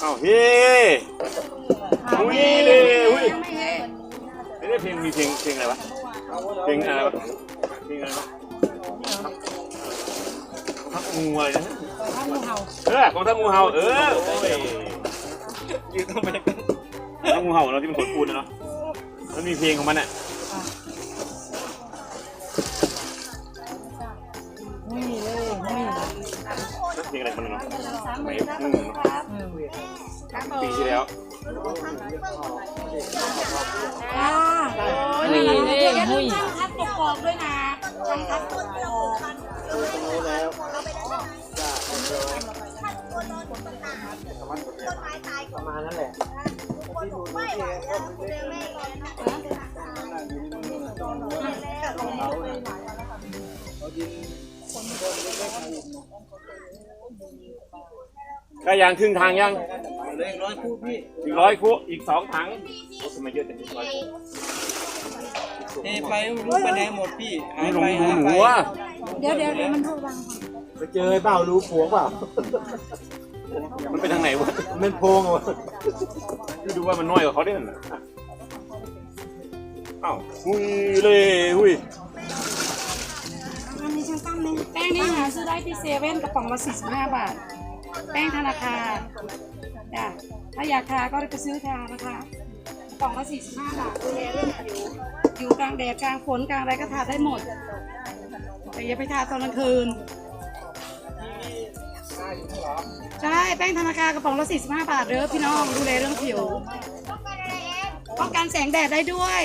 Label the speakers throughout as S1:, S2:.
S1: เอ้าวเฮ้อุ้ยเลยอุ้ยเฮ้เพลงมีเพลงเพลงอะไรวะเพลงอะไรวะเพลงอะไรวะทักงูอะไรนะ
S2: ถ้างูเห่า
S1: เออของทักงูเห่าเออโอ้ยยืนเข้าไปทักงูเห่าเราที่มันขนปูนนะเนาะมันมีเพลงของมันอะ
S2: เนาะ
S1: ไม่งูเนาะ
S2: อืม
S1: ปีที่แล้ว
S2: อ่านี่เลยหุ้ย
S3: ทัดประกอบด้วยนะช่างทัดประกอบ
S4: ประมาณนั้นแหละที่ดูที่เขาเล็กนั่งอยู่ในมือเขาเขายิงคนเล็ กๆอยู่
S1: ก็ยังครึ่งทางยัง
S4: เหลยร้อยคู่พี่
S1: อีกร้อยคุอีกสองถังโอ้ทำไมเยอะจังร้อยคุ
S4: เทไปไม่รู้ไปไหนหมดพี่หาย
S1: นี่ล
S4: ไป
S1: งดู
S4: หาย
S1: ห
S4: ไป
S1: นูอะ
S3: เดี๋ยวเดี๋ยวเดี๋ยวมันถูกวาง
S4: ไปเจอเปล่ารู้ผัวเปล่า
S1: มันไปทางไหนวะ
S4: มันโพงอะ
S1: พี่ดูว่ามันน้อยกว่าเขาด้วยนะอ้าวหุยเลยหุย
S3: อันนี้ช่างตั้มเนี่ยแป้งนี่หาซื้อได้ที่เซเว่นกระป๋องละ45 บาท แป้งธนาคารจ้ะถ้าอยากทาก็ไปซื้อทานะคะกระป๋องละ45บาทดูแลเรื่องผิวอยู่กลางแดดกลางฝนกลางอะไรก็ทาได้หมด แต่อย่าไปทาตอนกลางคืนใช่แป้งธนาคารกระป๋องละ45บาทเด้อพี่น้องดูแลเรื่องผิวป้องกันแสงแดดได้ด้วย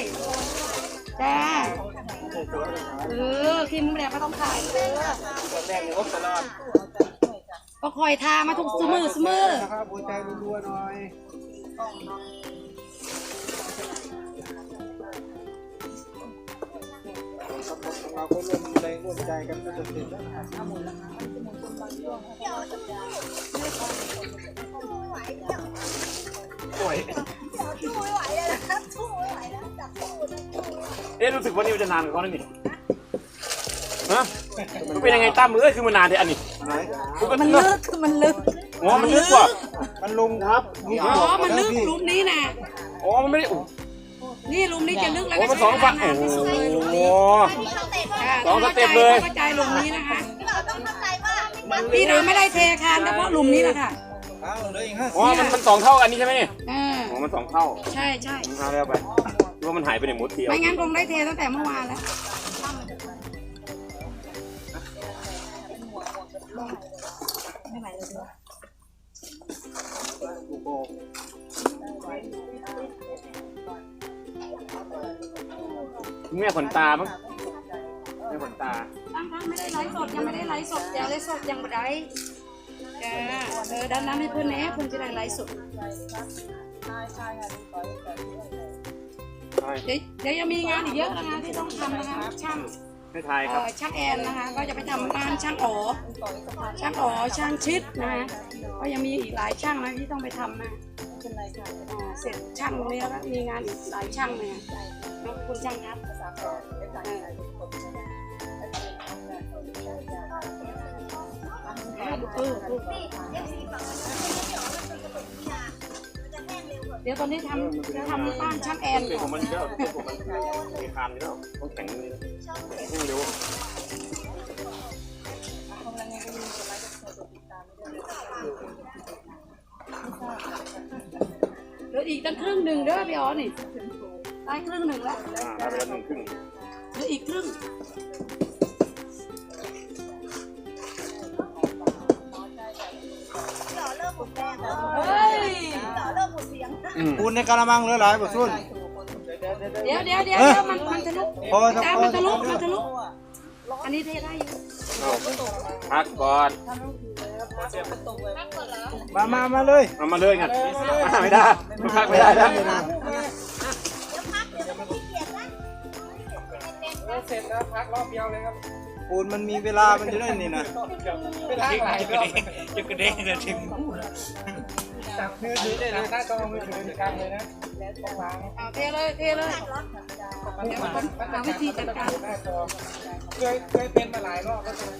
S3: จ้าเออครีมแดดไม่ต้องขายเด้อ
S4: แรกเนี่ยพบตลอด
S3: ก็คอยทามาทุกสมือสมือ
S4: นะครับหัวใจรัวๆหน่อยเราก็ร่วมแรงร่วมใจกันก็จะเสร็จแล้ว
S1: โอ้ยเอ๊ะรู้สึกว่านี่มันจะนานกับเขาแล้วนี่ ฮะมันเป็นยังไงตั้มเอ้ยคือมันนานเท่อันนี้
S4: ไหน
S3: มันลึกคือมันลึก
S1: อ๋อมันลึกกว่า
S4: มันลงครับนี่
S3: อ๋อ
S4: บอก
S3: มันลึก
S4: พี่
S3: หลุมนี้นะ
S1: อ๋อมันไม่ได้โอ้
S3: นี่หลุมนี้จะลึกแล้ว
S1: โห
S3: ก็
S1: มันส
S3: ใช้
S1: อง
S3: เว
S1: ฝั่
S3: ลางนาน
S1: โอ้
S3: ที่สุดเลยหลุม
S1: โห
S3: นี้
S1: สองสเต็ปเลย
S3: เข้าใจหลุมนี้นะคะพี่เราไม่ได้เทคานเฉพาะหลุมนี้แหละค่ะ
S4: เอาเหลยอีกห้า
S1: อ๋อมันมันสองเท่ากันนี่ใช่ไหมเนี่ย
S3: อ่า
S1: อ๋อมันสองเท่า
S3: ใช่ใช่
S1: เอาแล้วไปดูว่ามันหายไปไหนหมดเทียว
S3: ไม่งั้นคงได้เทตั้งแต่เมื่อวานแล้ว
S1: แม่ขนตามั้งแม่ขนตา
S3: ตั้งทั้งไม่ได้ไลฟ์สดยังไม่ได้ไลฟ์สดอย่าไลฟ์สดยังไม่ได้จ้าเออด้านนั้นให้เพื่อนแหน่เพื่อนจะได้ไลฟ์สด
S1: ใช่
S3: เดี๋ยวเดี๋ยวยังมีงานอีกเยอะนะคะที่ต้องทำนะคะช่าง
S1: ให้ทายครับ
S3: อช่างแอนนะคะ ก็จะไปทำงานช่างอ๋อช่างอ๋อช่างชิดนะคะก็ยังมีอีกหลายช่างนะที่ต้องไปทำนะอ่าเสร็จช่างตรงนี้แล้วมีงานอีกหลายช่างนะขอบคุณช่างครับเออเออเออเดี๋ยวตอนนี้ทำทำบ้านช่างแอน
S1: เรื่อง
S3: ก่
S1: ข
S3: อ
S1: อนงมันเยอะเรื่องของมันมีคานอยู่แล้วต้องแข็งเลยแข็งเร็ว
S3: เหลืออีกตั้งครึ่งหนึ่งเด้อพี่อ๋อนี่ได้ครึ่งหนึ่งแล้ว
S1: อ่าได้ไปแล้วหนึ่งครึ่ง
S3: เหลืออีกครึ่ง
S1: อืม
S4: ปูนในกระมังเหลือหลายบ่สุน
S3: เดี๋ยวเดี๋ยวเดี๋ยวเดี๋ยวมันมันทะลุ
S4: พอครับ
S3: ตาม
S4: พอ
S3: มันทะลุ
S4: ครับ
S3: มันทะลุอันนี้เทได้อยู่
S1: เอาพักก่อน
S4: มามามาเลย
S1: เอามาเลยกันไม่ได้พักไม่ได้นะ
S4: ปูนมันมีเวลามันจะได้นี่นะ
S5: จะกระเด้งจะถึง
S4: มือถือเลยหน้าจองมือถือกลางเลยนะ
S3: แล้วต้อาเทเลยเทเลยเดี๋ยวผมหาวิธีจัดการ
S5: เคยเคยเป็นมาหลายรอบแล้วใช่ไหม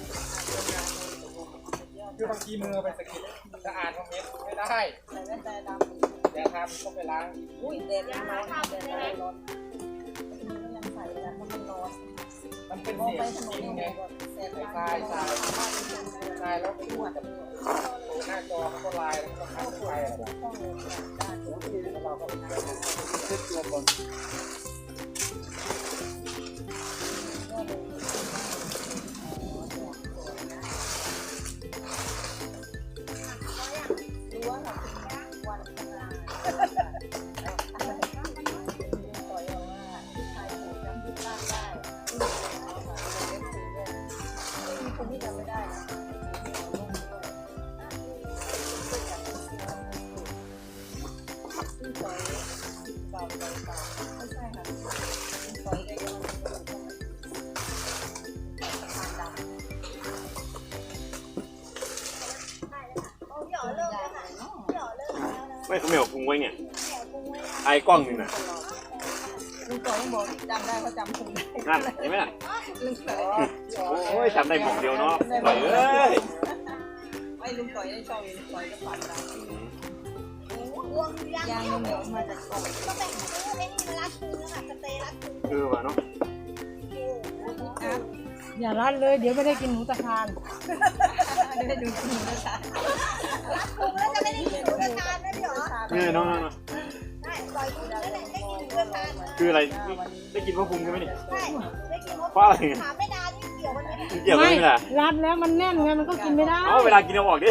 S5: คือบางทีมือไปสะกิดจะอ่านคอมเมนต์ได้
S4: ใส่แว่นตาดำ
S5: เดี๋ยวทำก็ไปล้าง
S4: อุ้ยแดดยังร้อนแดดร้อนยังใส่แล้วมันร้อน
S5: มันเป็น
S4: มอง
S5: เสีย
S4: ไป
S5: ง
S4: ถนน
S5: จริงไง
S4: เนี่ยแสบตาทรายทรายแล้วปวด
S5: หน้าจอมันก็ลายแล้วก็ขับไปอะ
S1: ไม่เขาไม่เอาพุงไว้เนี่ยไอ้กล้องนี่นะ
S4: ลุงต่อยยังบอกจำได้เขาจำคงได้
S1: นั่นเห็นไหมล่ะ
S4: ลุงต่อย
S1: โอ้ยจำได้หมองเดียวเนาะปล่อยเอ้ย
S4: ไม่ลุงต่อยได้ชอบลุงต่อยก็ผ่านดำยางเหนียวมาจากกล่อง
S1: เออว่ะเนาะ
S2: อย่ารัดเลย เดี๋ยวไม่ได้กินหมูตะพาน
S4: ไม่ได้ดูจริงนะคะ
S1: เนี่ยน้องๆคืออะไรได้กินพวกพุงใช่ไหมเนี่ยเพราะอะไรเนี่ย
S6: ถามไม่นานที่เกี่ยวกันไหม
S1: เกี่ยวกันไหมล่ะ
S2: รัดแล้วมันแน่นไงมันก็กินไม่ได้
S1: เอาเวลากินเอาออกดิ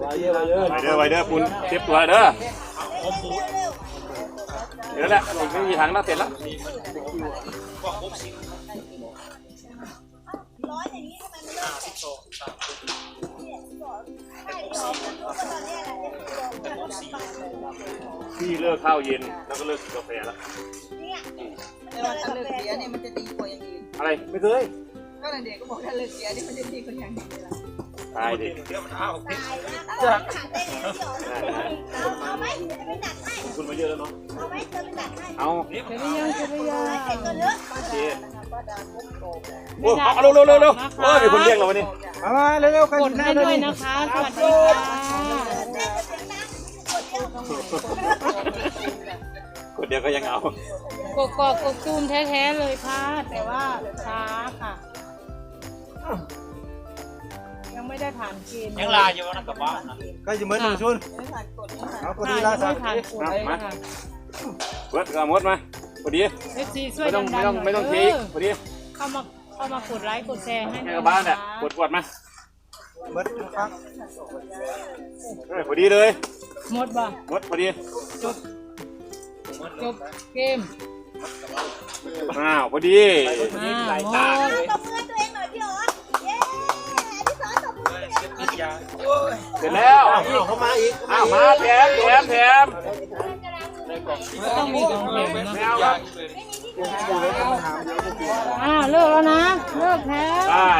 S5: ไว้เยอะไว้เยอะ
S1: ไปเด้อไปเด้อปุนเจ็บตัวเด้อ เดี๋ยวแหละอีกไม่มีทางแล้วเสร็จแล้ว
S6: ร้อยอย่างนี้ทำไมไม่เลิกแข่งเนี่ยบอกใช่ที่บอกมันรู้ว่าตอนนี้อะไรเนี่ย
S1: พี่เลิกข้าวเย็นแล้วก็เลิกกินกาแฟแล้ว
S6: เนี่ย
S4: แต่ว่าถ้าเลิกเสียเนี่ยมันจะดีกว่าอย่างอื่น
S1: อะไรไม่เคย
S4: ก็เลยเด็กก็บอกถ้าเลิกเสียเนี่ยมันจะดีกว่าอย่างอื่นเลยล่ะ
S1: ตายดิ
S5: เดี๋ยวมันเอา
S6: ตายแล้วถามได้ไงที่บอกเอาเอาไหมจะไปดักให้
S1: คุณมาเยอะแล้วเนาะ
S6: เอาไหมจะไปดักให้
S1: เอา
S2: เสร็จหรือยังเสร็จหรือยัง
S6: เสร็จก่อนเนอะ
S1: โอเค
S4: ป้าดาคุกโอ้
S1: เอาเร็วเร็วเร็วเร็วโอ้ยมีคนเรียกเราวันนี้
S5: เอามาเร็วๆกัน
S2: กดให้ด้วยนะคะสวัสดีค่ะ
S6: เต้นเสียงดังคนเดียว
S1: ก็ยังเอา
S2: กกอกกกตูมแท้ๆเลยค่ะ แต่ว่าช้าค่ะ ไม่ได้ผ่านเกณฑ์
S5: ยังลาอยู่นะกับบ้านนะก็จะเหมือนหนึ่งชุน
S4: ไม่ผ่านกฎไม่ผ่าน
S5: เอาพอ
S2: ผ่า
S5: ดี
S2: น
S5: ลา
S2: ไม่
S5: สัก
S2: ผ่านกฎเลยค่ะ
S1: เบิร์ดเอาหมดมาพอดี
S2: เอฟซีช่วย
S1: ไม่
S2: ดั
S1: ต้อนง
S2: ๆ
S1: ไม่ต้อง
S2: หน่
S1: ไม่
S2: ย
S1: ต้อง
S2: เทิ้
S1: งพอดี
S2: เข้ามาเข้ามากดไลค์กดแชร์ให้
S1: ใน
S2: ด้วย
S1: บ้าน
S2: นะ
S1: เนี่ย
S2: คะ
S1: กดกดมา
S5: เบิดครับ
S1: เออพอดีเลย
S2: หมดบ่
S1: หมดพอดี
S2: จบจบเกม
S1: อ้าวพอดี
S2: อ่าหมด
S6: เองหน่อยเส
S1: ร็จแล้ว
S5: เข้ามาอีก
S1: อ้าวมาแถมแถมแถม
S2: ต้องมีของแถมนะ
S1: ไม่เอาครับ
S2: อ่าเลิกแล้วนะ เลิกแพ้
S1: ได้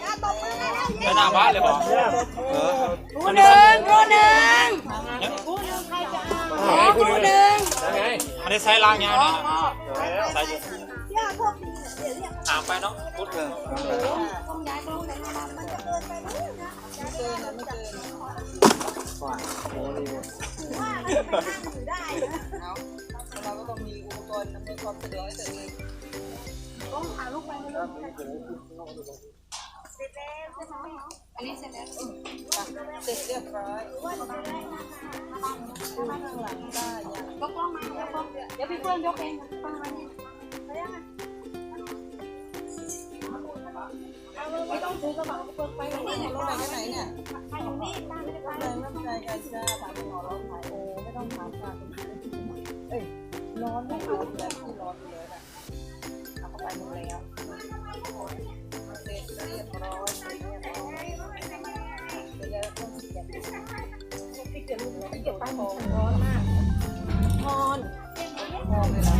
S6: อย่าตบมือให้แล้วเย้
S5: ไปหน้าบ้านเลยบอก
S2: ผู้หนึ่งผู้หนึ่งผู้หนึ่งใครจะเอา
S1: ผู้หนึ่งไง
S5: อันนี้ใช้ล้างยางนะใช้
S6: ย่าโชคดีเดี๋ยวเรียก
S5: ถามไปเนาะพุทธ
S6: ต้องย้ายกล้องไหนมามันจะเกินไปนู้นนะย้าย
S4: เกินนะไม่เกิน
S6: ว่ามันถือได้นะ
S4: เอาเราก็ต้องมีอุปกรณ์อำนวยความสะดวกให้ตัวเอง
S6: ต้องหาลูกไปนะลูกเสร็จแล้วใช่ไหมอันนี้เสร็จแล้ว
S4: เสร็จเรียบร้อย
S6: ว่าจะได้นะ
S4: ข้างหลังได้ยัง
S6: ยกกล้องมายกกล้องเดี๋ยวพี่เพื่อนยกเองกล้องมาเนี่ย ไปยังไงไม่ต้องซื้อกระเป๋าเปิดไป
S4: นี่
S6: นี่
S4: เนี่ย
S6: เนี่ย
S4: รถไปไหนเนี่ย
S6: ใครอยู่นี่ตามไม่ได้ไป
S4: แรงน้ำใจกันจ้าถามหมอร้องไห้โอ้ไม่ต้องถามค่ะเอ้ยร้อนไม่เอาแบบที่ร้อนเลยนะเอาเข้าไปหมดแล้วเสร็จเรียบร้อยเสร็จเรียบร้อยเดี๋ยวจะต้องเก็บที่เก็บลูกแล้วเก็บไปหมดร้อนมากนอนนอนเลยนะ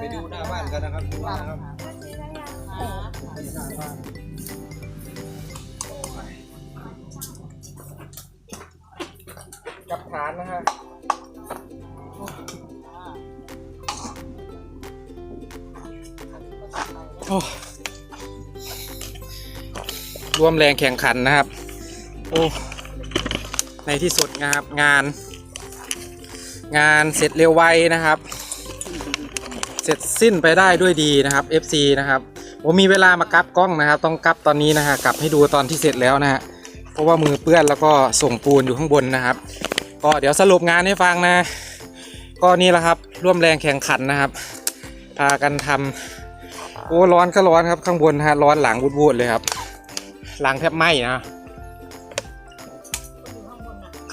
S5: ไปดูหน้าบ้านกันนะครับดูนะครับกับฐานนะฮะโอ้ร่วมแรงแข่งขันนะครับ โอ้ ในที่สุดนะครับงาน งานเสร็จเร็วไวนะครับ สร็จสิ้นไปได้ด้วยดีนะครับ FC นะครับผมมีเวลามากับกล้องนะครับ ต้องกับตอนนี้นะฮะกลับให้ดูตอนที่เสร็จแล้วนะฮะเพราะว่ามือเปื้อนแล้วก็ส่งปูนอยู่ข้างบนนะครับ ก็เดี๋ยวสรุปงานให้ฟังนะ ก็นี่แหละครับร่วมแรงแข่งขันนะครับ พากันทำโอ้ร้อนก็ร้อนครับข้างบนนะฮะร้อนหลังวูดๆเลยครับ หลังแทบไหม้นะ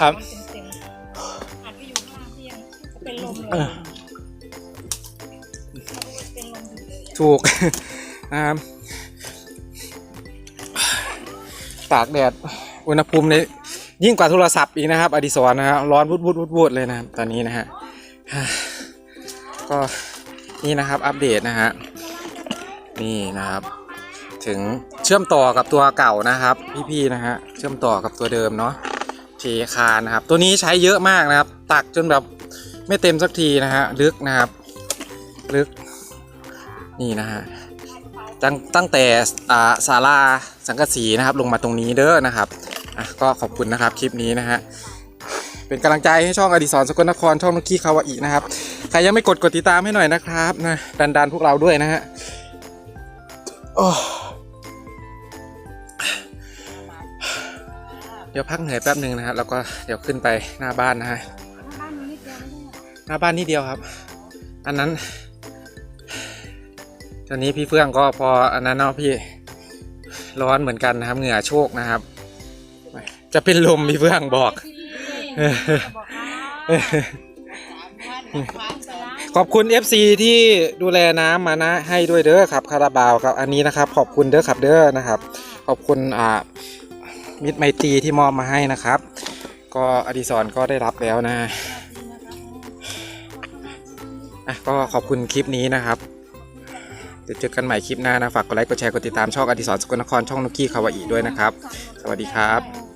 S5: ครับ
S3: อาจจะอยู่ข้างเตียงเป็นลมเล
S5: เอย ถูกนะครับตากแดดอุณหภูมิในยิ่งกว่าโทรศัพท์อีกนะครับ อดิศรนะฮะร้อนวุดวุดวุดวุดเลยนะครับตอนนี้นะฮะก็นี่นะครับอัปเดตนะฮะนี่นะครับ ถึงเชื่อมต่อกับตัวเก่านะครับ พี่ๆนะฮะเชื่อมต่อกับตัวเดิมเนาะเทคานนะครับ ตัวนี้ใช้เยอะมากนะครับ ตักจนแบบไม่เต็มสักทีนะฮะลึกนะครับ ลึก นี่นะฮะตั้งตั้งแต่อ่าศาลาสังกะสีนะครับลงมาตรงนี้เด้อนะครับอะก็ขอบคุณนะครับคลิปนี้นะฮะเป็นกำลังใจให้ช่องอดิศรสกลนครช่องนุกี้คาวาอินะครับใครยังไม่กดกดติดตามให้หน่อยนะครับนะดันดันพวกเราด้วยนะฮะเดี๋ยวพักเหนื่อยแป๊บหนึ่งนะฮะแล้วก็เดี๋ยวขึ้นไปหน้าบ้านนะฮะหน้าบ้านนิดเดียวครับ อันนั้น ตอนนี้พี่เฟื่องก็พออันนั้นเนาะพี่ร้อนเหมือนกันนะครับ เหงื่อโชกนะครับ จะเป็นลมพี่เฟื่องบอก ขอบคุณ FC ที่ดูแลน้ำมานะ ให้ด้วยเด้อครับคาราบาวครับอันนี้นะครับ ขอบคุณเด้อครับเด้อนะครับ ขอบคุณอ่ามิตรไมตรีที่มอบมาให้นะครับ ก็อดิศรก็ได้รับแล้วนะอะก็ขอบคุณคลิปนี้นะครับ เดี๋ยวเจอกันใหม่คลิปหน้านะ ฝากกดไลค์ กดแชร์ กดติดตามช่องอดิศรสกลนครช่องนุกกี้คาวาอิด้วยนะครับ สวัสดีครับ